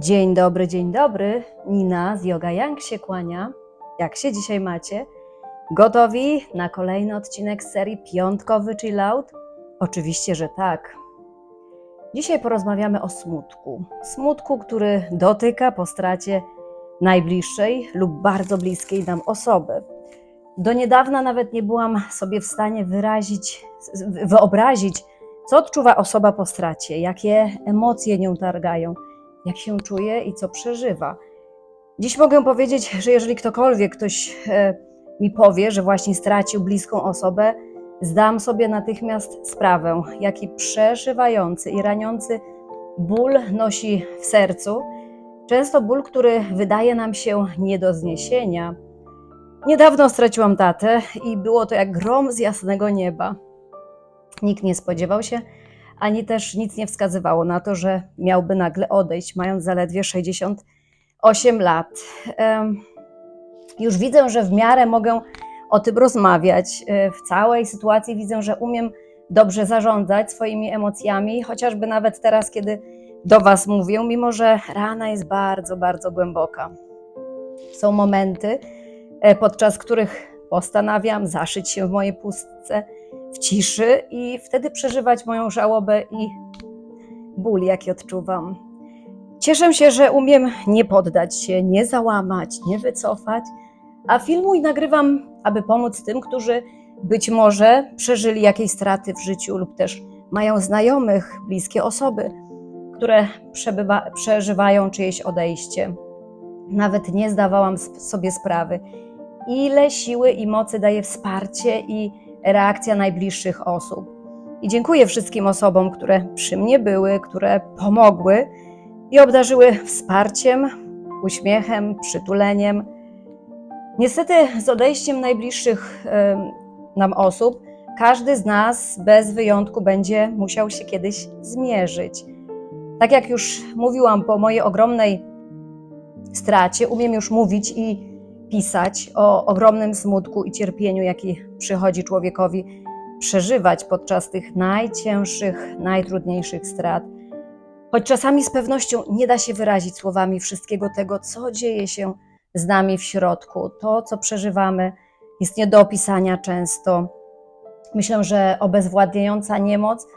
Dzień dobry, dzień dobry. Nina z Yoga Yang się kłania. Jak się dzisiaj macie? Gotowi na kolejny odcinek serii Piątkowy Chill Out? Oczywiście, że tak. Dzisiaj porozmawiamy o smutku. Smutku, który dotyka po stracie najbliższej lub bardzo bliskiej nam osoby. Do niedawna nawet nie byłam sobie w stanie wyrazić, wyobrazić, co odczuwa osoba po stracie, jakie emocje nią targają jak się czuje i co przeżywa. Dziś mogę powiedzieć, że jeżeli ktokolwiek, ktoś e, mi powie, że właśnie stracił bliską osobę, zdam sobie natychmiast sprawę, jaki przeżywający i raniący ból nosi w sercu. Często ból, który wydaje nam się nie do zniesienia. Niedawno straciłam tatę i było to jak grom z jasnego nieba. Nikt nie spodziewał się, ani też nic nie wskazywało na to, że miałby nagle odejść, mając zaledwie 68 lat. Już widzę, że w miarę mogę o tym rozmawiać. E, w całej sytuacji widzę, że umiem dobrze zarządzać swoimi emocjami, chociażby nawet teraz, kiedy do Was mówię, mimo że rana jest bardzo, bardzo głęboka. Są momenty, e, podczas których postanawiam zaszyć się w mojej pustce w ciszy i wtedy przeżywać moją żałobę i ból, jaki odczuwam. Cieszę się, że umiem nie poddać się, nie załamać, nie wycofać, a filmuj nagrywam, aby pomóc tym, którzy być może przeżyli jakieś straty w życiu lub też mają znajomych, bliskie osoby, które przebywa, przeżywają czyjeś odejście. Nawet nie zdawałam sobie sprawy, ile siły i mocy daje wsparcie i reakcja najbliższych osób. I dziękuję wszystkim osobom, które przy mnie były, które pomogły i obdarzyły wsparciem, uśmiechem, przytuleniem. Niestety, z odejściem najbliższych nam osób, każdy z nas bez wyjątku będzie musiał się kiedyś zmierzyć. Tak jak już mówiłam, po mojej ogromnej stracie umiem już mówić i pisać o ogromnym smutku i cierpieniu, jaki przychodzi człowiekowi przeżywać podczas tych najcięższych, najtrudniejszych strat. Choć czasami z pewnością nie da się wyrazić słowami wszystkiego tego, co dzieje się z nami w środku, to, co przeżywamy, jest nie do opisania często. Myślę, że obezwładniająca niemoc y,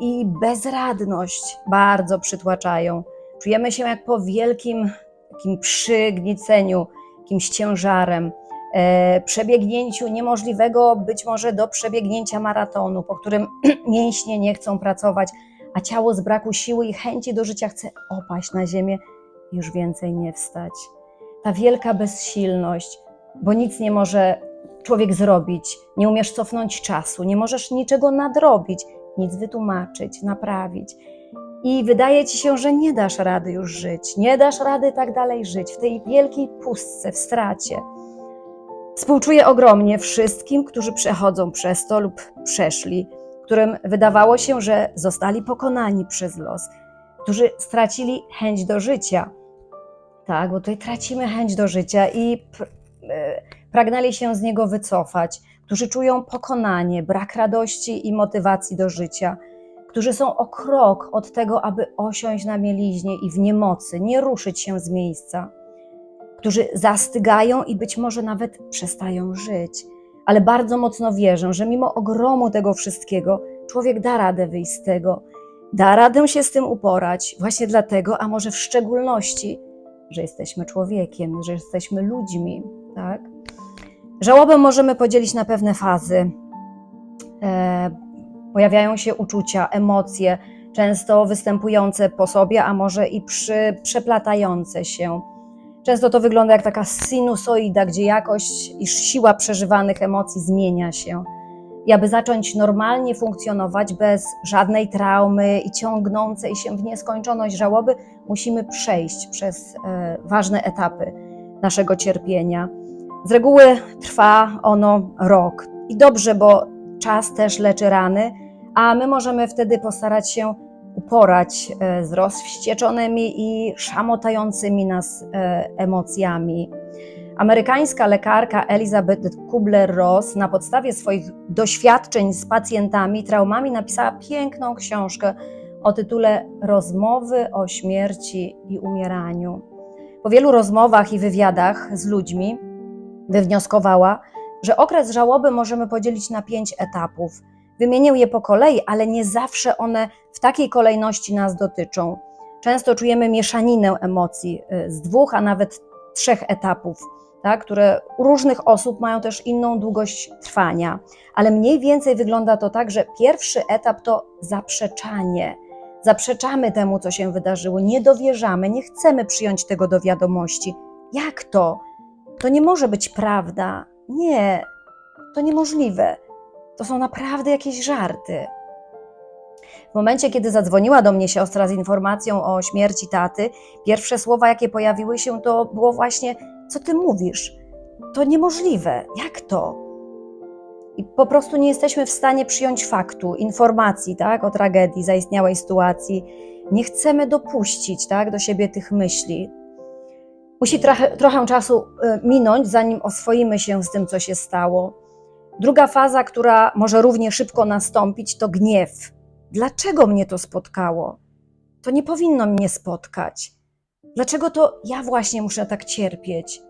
i bezradność bardzo przytłaczają. Czujemy się jak po wielkim takim przygniceniu, jakimś ciężarem, przebiegnięciu niemożliwego być może do przebiegnięcia maratonu, po którym mięśnie nie chcą pracować, a ciało z braku siły i chęci do życia chce opaść na ziemię i już więcej nie wstać. Ta wielka bezsilność, bo nic nie może człowiek zrobić, nie umiesz cofnąć czasu, nie możesz niczego nadrobić, nic wytłumaczyć, naprawić i wydaje ci się, że nie dasz rady już żyć, nie dasz rady tak dalej żyć w tej wielkiej pustce, w stracie. Współczuję ogromnie wszystkim, którzy przechodzą przez to lub przeszli, którym wydawało się, że zostali pokonani przez los, którzy stracili chęć do życia. Tak, bo tutaj tracimy chęć do życia i e, pragnęli się z niego wycofać, którzy czują pokonanie, brak radości i motywacji do życia którzy są o krok od tego, aby osiąść na mieliźnie i w niemocy, nie ruszyć się z miejsca, którzy zastygają i być może nawet przestają żyć, ale bardzo mocno wierzę, że mimo ogromu tego wszystkiego, człowiek da radę wyjść z tego, da radę się z tym uporać, właśnie dlatego, a może w szczególności, że jesteśmy człowiekiem, że jesteśmy ludźmi, tak? Żałobę możemy podzielić na pewne fazy. E, Pojawiają się uczucia, emocje, często występujące po sobie, a może i przy, przeplatające się. Często to wygląda jak taka sinusoida, gdzie jakość i siła przeżywanych emocji zmienia się. I aby zacząć normalnie funkcjonować bez żadnej traumy i ciągnącej się w nieskończoność żałoby, musimy przejść przez e, ważne etapy naszego cierpienia. Z reguły trwa ono rok. I dobrze, bo czas też leczy rany, a my możemy wtedy postarać się uporać e, z rozwścieczonymi i szamotającymi nas e, emocjami. Amerykańska lekarka Elizabeth Kubler-Ross na podstawie swoich doświadczeń z pacjentami traumami napisała piękną książkę o tytule Rozmowy o śmierci i umieraniu. Po wielu rozmowach i wywiadach z ludźmi wywnioskowała, że okres żałoby możemy podzielić na pięć etapów. Wymienię je po kolei, ale nie zawsze one w takiej kolejności nas dotyczą. Często czujemy mieszaninę emocji y, z dwóch, a nawet trzech etapów, tak, które u różnych osób mają też inną długość trwania, ale mniej więcej wygląda to tak, że pierwszy etap to zaprzeczanie. Zaprzeczamy temu, co się wydarzyło, nie dowierzamy, nie chcemy przyjąć tego do wiadomości. Jak to? To nie może być prawda. Nie, to niemożliwe. To są naprawdę jakieś żarty. W momencie, kiedy zadzwoniła do mnie siostra z informacją o śmierci taty, pierwsze słowa, jakie pojawiły się, to było właśnie: Co ty mówisz? To niemożliwe. Jak to? I po prostu nie jesteśmy w stanie przyjąć faktu, informacji tak, o tragedii, zaistniałej sytuacji. Nie chcemy dopuścić tak, do siebie tych myśli. Musi trochę, trochę czasu y, minąć, zanim oswoimy się z tym, co się stało. Druga faza, która może równie szybko nastąpić, to gniew. Dlaczego mnie to spotkało? To nie powinno mnie spotkać. Dlaczego to ja właśnie muszę tak cierpieć?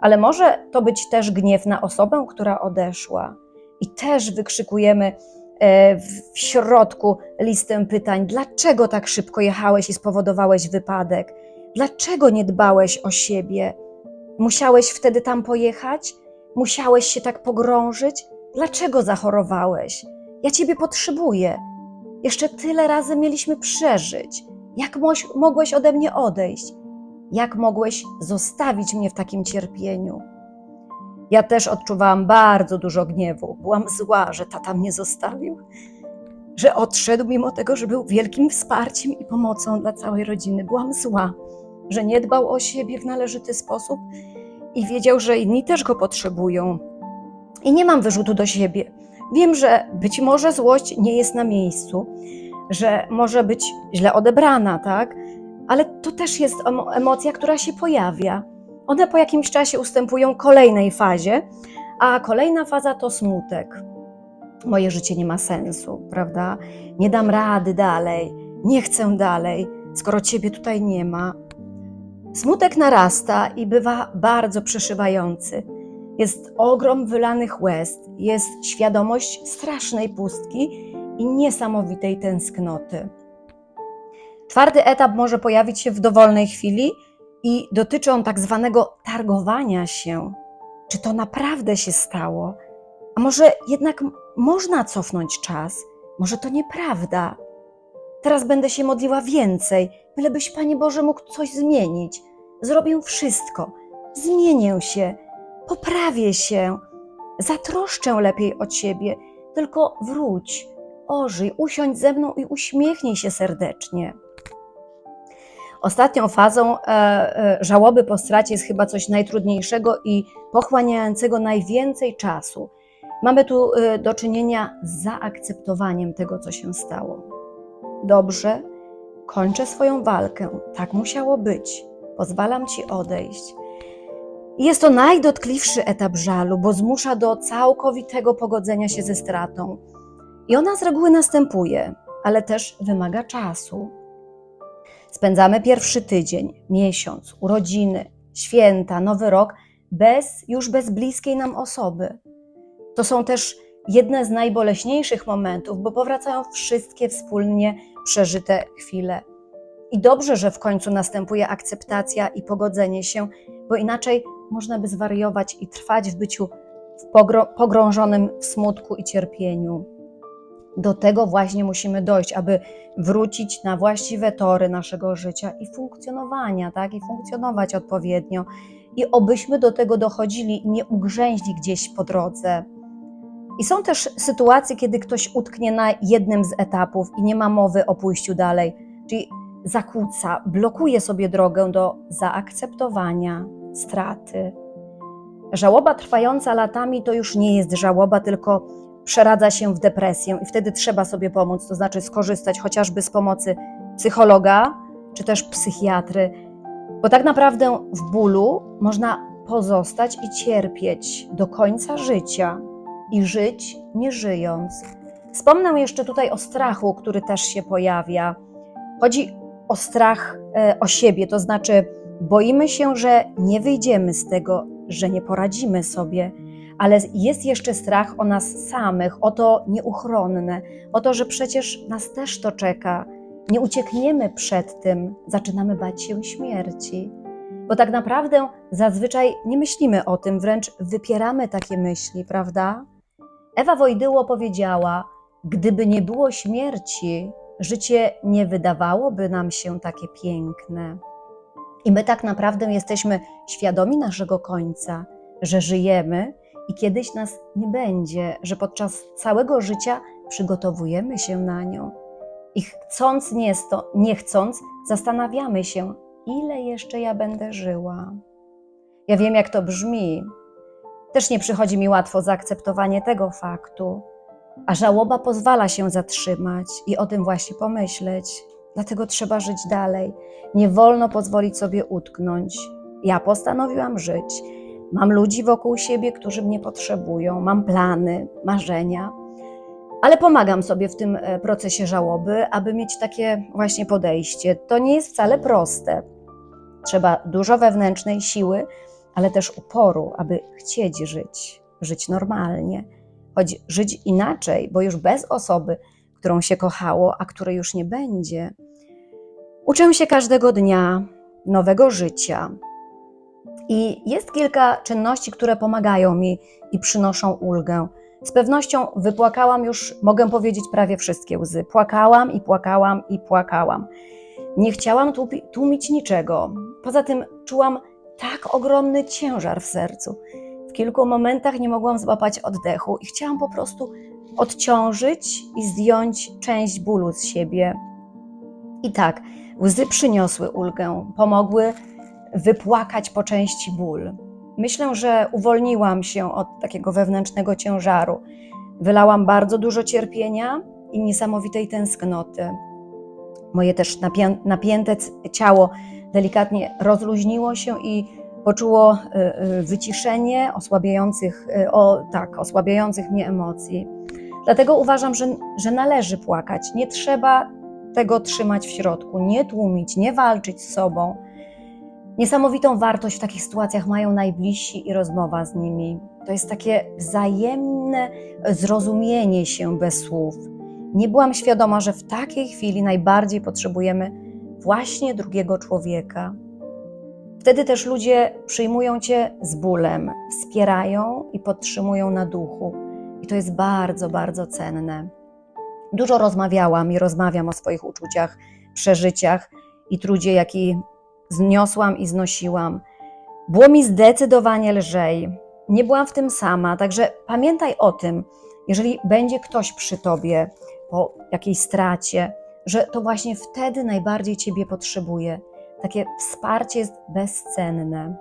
Ale może to być też gniew na osobę, która odeszła. I też wykrzykujemy e, w środku listę pytań: dlaczego tak szybko jechałeś i spowodowałeś wypadek? Dlaczego nie dbałeś o siebie? Musiałeś wtedy tam pojechać? Musiałeś się tak pogrążyć? Dlaczego zachorowałeś? Ja ciebie potrzebuję. Jeszcze tyle razy mieliśmy przeżyć. Jak moś- mogłeś ode mnie odejść? Jak mogłeś zostawić mnie w takim cierpieniu? Ja też odczuwałam bardzo dużo gniewu. Byłam zła, że tata mnie zostawił, że odszedł, mimo tego, że był wielkim wsparciem i pomocą dla całej rodziny. Byłam zła, że nie dbał o siebie w należyty sposób i wiedział, że inni też go potrzebują. I nie mam wyrzutu do siebie. Wiem, że być może złość nie jest na miejscu, że może być źle odebrana, tak? Ale to też jest emo- emocja, która się pojawia. One po jakimś czasie ustępują kolejnej fazie, a kolejna faza to smutek. Moje życie nie ma sensu, prawda? Nie dam rady dalej, nie chcę dalej, skoro ciebie tutaj nie ma. Smutek narasta i bywa bardzo przeszywający. Jest ogrom wylanych łez, jest świadomość strasznej pustki i niesamowitej tęsknoty. Czwarty etap może pojawić się w dowolnej chwili i dotyczy on tak zwanego targowania się. Czy to naprawdę się stało? A może jednak można cofnąć czas? Może to nieprawda? Teraz będę się modliła więcej, bylebyś, Panie Boże, mógł coś zmienić. Zrobię wszystko, zmienię się, poprawię się, zatroszczę lepiej o Ciebie, tylko wróć, ożyj, usiądź ze mną i uśmiechnij się serdecznie. Ostatnią fazą e, e, żałoby po stracie jest chyba coś najtrudniejszego i pochłaniającego najwięcej czasu. Mamy tu e, do czynienia z zaakceptowaniem tego, co się stało. Dobrze, kończę swoją walkę, tak musiało być, pozwalam ci odejść. Jest to najdotkliwszy etap żalu, bo zmusza do całkowitego pogodzenia się ze stratą. I ona z reguły następuje, ale też wymaga czasu. Spędzamy pierwszy tydzień, miesiąc, urodziny, święta, nowy rok bez już bez bliskiej nam osoby. To są też jedne z najboleśniejszych momentów, bo powracają wszystkie wspólnie przeżyte chwile. I dobrze, że w końcu następuje akceptacja i pogodzenie się, bo inaczej można by zwariować i trwać w byciu w pogrążonym w smutku i cierpieniu. Do tego właśnie musimy dojść, aby wrócić na właściwe tory naszego życia i funkcjonowania, tak? I funkcjonować odpowiednio. I obyśmy do tego dochodzili nie ugrzęźli gdzieś po drodze. I są też sytuacje, kiedy ktoś utknie na jednym z etapów i nie ma mowy o pójściu dalej, czyli zakłóca, blokuje sobie drogę do zaakceptowania straty. Żałoba trwająca latami to już nie jest żałoba, tylko przeradza się w depresję i wtedy trzeba sobie pomóc, to znaczy skorzystać chociażby z pomocy psychologa czy też psychiatry, bo tak naprawdę w bólu można pozostać i cierpieć do końca życia i żyć nie żyjąc. Wspomnę jeszcze tutaj o strachu, który też się pojawia. Chodzi o strach e, o siebie, to znaczy boimy się, że nie wyjdziemy z tego, że nie poradzimy sobie, ale jest jeszcze strach o nas samych, o to nieuchronne, o to, że przecież nas też to czeka. Nie uciekniemy przed tym, zaczynamy bać się śmierci. Bo tak naprawdę zazwyczaj nie myślimy o tym, wręcz wypieramy takie myśli, prawda? Ewa Wojdyło powiedziała: Gdyby nie było śmierci, życie nie wydawałoby nam się takie piękne. I my tak naprawdę jesteśmy świadomi naszego końca, że żyjemy i kiedyś nas nie będzie, że podczas całego życia przygotowujemy się na nią. I chcąc, nie, sto, nie chcąc, zastanawiamy się, ile jeszcze ja będę żyła. Ja wiem, jak to brzmi. Też nie przychodzi mi łatwo zaakceptowanie tego faktu, a żałoba pozwala się zatrzymać i o tym właśnie pomyśleć. Dlatego trzeba żyć dalej. Nie wolno pozwolić sobie utknąć. Ja postanowiłam żyć. Mam ludzi wokół siebie, którzy mnie potrzebują, mam plany, marzenia, ale pomagam sobie w tym e, procesie żałoby, aby mieć takie właśnie podejście. To nie jest wcale proste. Trzeba dużo wewnętrznej siły, ale też uporu, aby chcieć żyć, żyć normalnie, choć żyć inaczej, bo już bez osoby, którą się kochało, a której już nie będzie. Uczę się każdego dnia nowego życia. I jest kilka czynności, które pomagają mi i przynoszą ulgę. Z pewnością wypłakałam już, mogę powiedzieć, prawie wszystkie łzy. Płakałam i płakałam i płakałam. Nie chciałam tłumić niczego. Poza tym czułam tak ogromny ciężar w sercu. Kilku momentach nie mogłam złapać oddechu i chciałam po prostu odciążyć i zdjąć część bólu z siebie. I tak, łzy przyniosły ulgę, pomogły wypłakać po części ból. Myślę, że uwolniłam się od takiego wewnętrznego ciężaru. Wylałam bardzo dużo cierpienia i niesamowitej tęsknoty. Moje też napięte ciało delikatnie rozluźniło się i poczuło y, y, wyciszenie osłabiających, y, o, tak, osłabiających mnie emocji. Dlatego uważam, że, że należy płakać. Nie trzeba tego trzymać w środku, nie tłumić, nie walczyć z sobą. Niesamowitą wartość w takich sytuacjach mają najbliżsi i rozmowa z nimi. To jest takie wzajemne zrozumienie się bez słów. Nie byłam świadoma, że w takiej chwili najbardziej potrzebujemy właśnie drugiego człowieka. Wtedy też ludzie przyjmują cię z bólem, wspierają i podtrzymują na duchu. I to jest bardzo, bardzo cenne. Dużo rozmawiałam i rozmawiam o swoich uczuciach, przeżyciach i trudzie, jaki zniosłam i znosiłam. Było mi zdecydowanie lżej. Nie byłam w tym sama, także pamiętaj o tym, jeżeli będzie ktoś przy tobie po jakiejś stracie, że to właśnie wtedy najbardziej ciebie potrzebuje. Takie wsparcie jest bezcenne.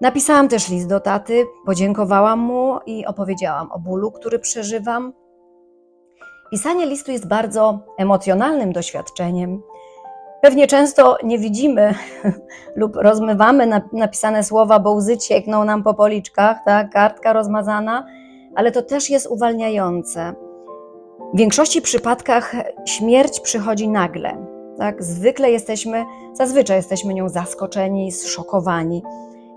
Napisałam też list do taty, podziękowałam mu i opowiedziałam o bólu, który przeżywam. Pisanie listu jest bardzo emocjonalnym doświadczeniem. Pewnie często nie widzimy lub rozmywamy napisane słowa, bo łzy ciekną nam po policzkach, tak? kartka rozmazana, ale to też jest uwalniające. W większości przypadkach śmierć przychodzi nagle. Tak? Zwykle jesteśmy, zazwyczaj jesteśmy nią zaskoczeni, zszokowani.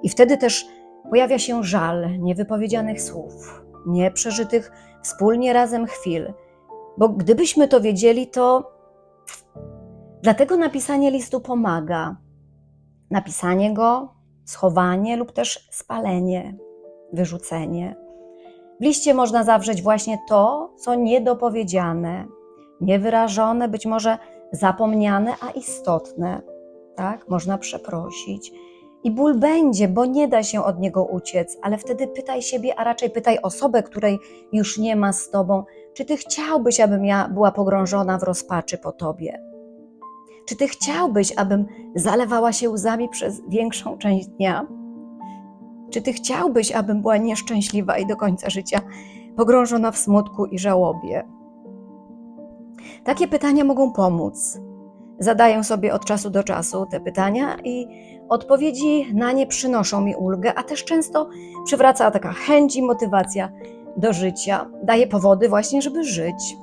I wtedy też pojawia się żal niewypowiedzianych słów, nieprzeżytych wspólnie razem chwil. Bo gdybyśmy to wiedzieli, to Dlatego napisanie listu pomaga. Napisanie go, schowanie lub też spalenie, wyrzucenie. W liście można zawrzeć właśnie to, co niedopowiedziane, niewyrażone, być może zapomniane, a istotne. Tak? Można przeprosić. I ból będzie, bo nie da się od niego uciec, ale wtedy pytaj siebie, a raczej pytaj osobę, której już nie ma z tobą, czy ty chciałbyś, abym ja była pogrążona w rozpaczy po tobie? Czy ty chciałbyś, abym zalewała się łzami przez większą część dnia? Czy ty chciałbyś, abym była nieszczęśliwa i do końca życia pogrążona w smutku i żałobie? Takie pytania mogą pomóc. Zadaję sobie od czasu do czasu te pytania i odpowiedzi na nie przynoszą mi ulgę, a też często przywraca taka chęć i motywacja do życia, daje powody właśnie, żeby żyć.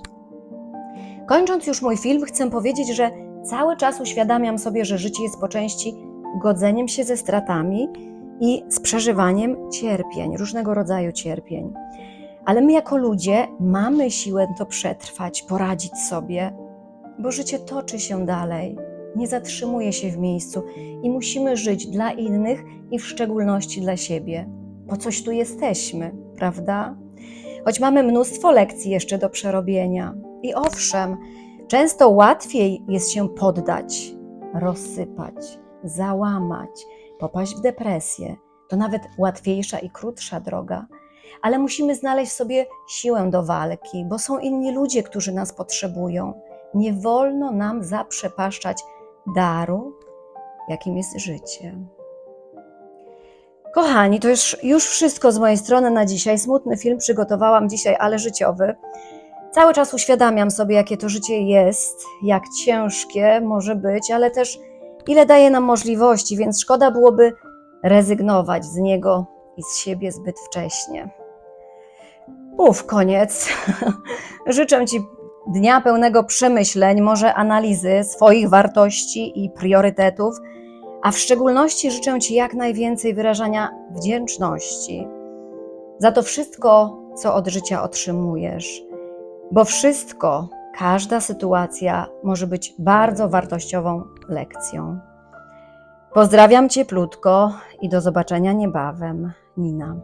Kończąc już mój film, chcę powiedzieć, że cały czas uświadamiam sobie, że życie jest po części godzeniem się ze stratami i z przeżywaniem cierpień, różnego rodzaju cierpień. Ale my, jako ludzie, mamy siłę to przetrwać, poradzić sobie, bo życie toczy się dalej, nie zatrzymuje się w miejscu i musimy żyć dla innych i w szczególności dla siebie. Po coś tu jesteśmy, prawda? Choć mamy mnóstwo lekcji jeszcze do przerobienia. I owszem, często łatwiej jest się poddać, rozsypać, załamać, popaść w depresję. To nawet łatwiejsza i krótsza droga. Ale musimy znaleźć w sobie siłę do walki, bo są inni ludzie, którzy nas potrzebują. Nie wolno nam zaprzepaszczać daru, jakim jest życie. Kochani, to już, już wszystko z mojej strony na dzisiaj. Smutny film przygotowałam dzisiaj, ale życiowy. Cały czas uświadamiam sobie, jakie to życie jest, jak ciężkie może być, ale też ile daje nam możliwości, więc szkoda byłoby rezygnować z niego i z siebie zbyt wcześnie. Uf, koniec. Życzę Ci dnia pełnego przemyśleń, może analizy swoich wartości i priorytetów, a w szczególności życzę Ci jak najwięcej wyrażania wdzięczności za to wszystko, co od życia otrzymujesz, bo wszystko, każda sytuacja może być bardzo wartościową lekcją. Pozdrawiam Cię plutko i do zobaczenia niebawem. Nina.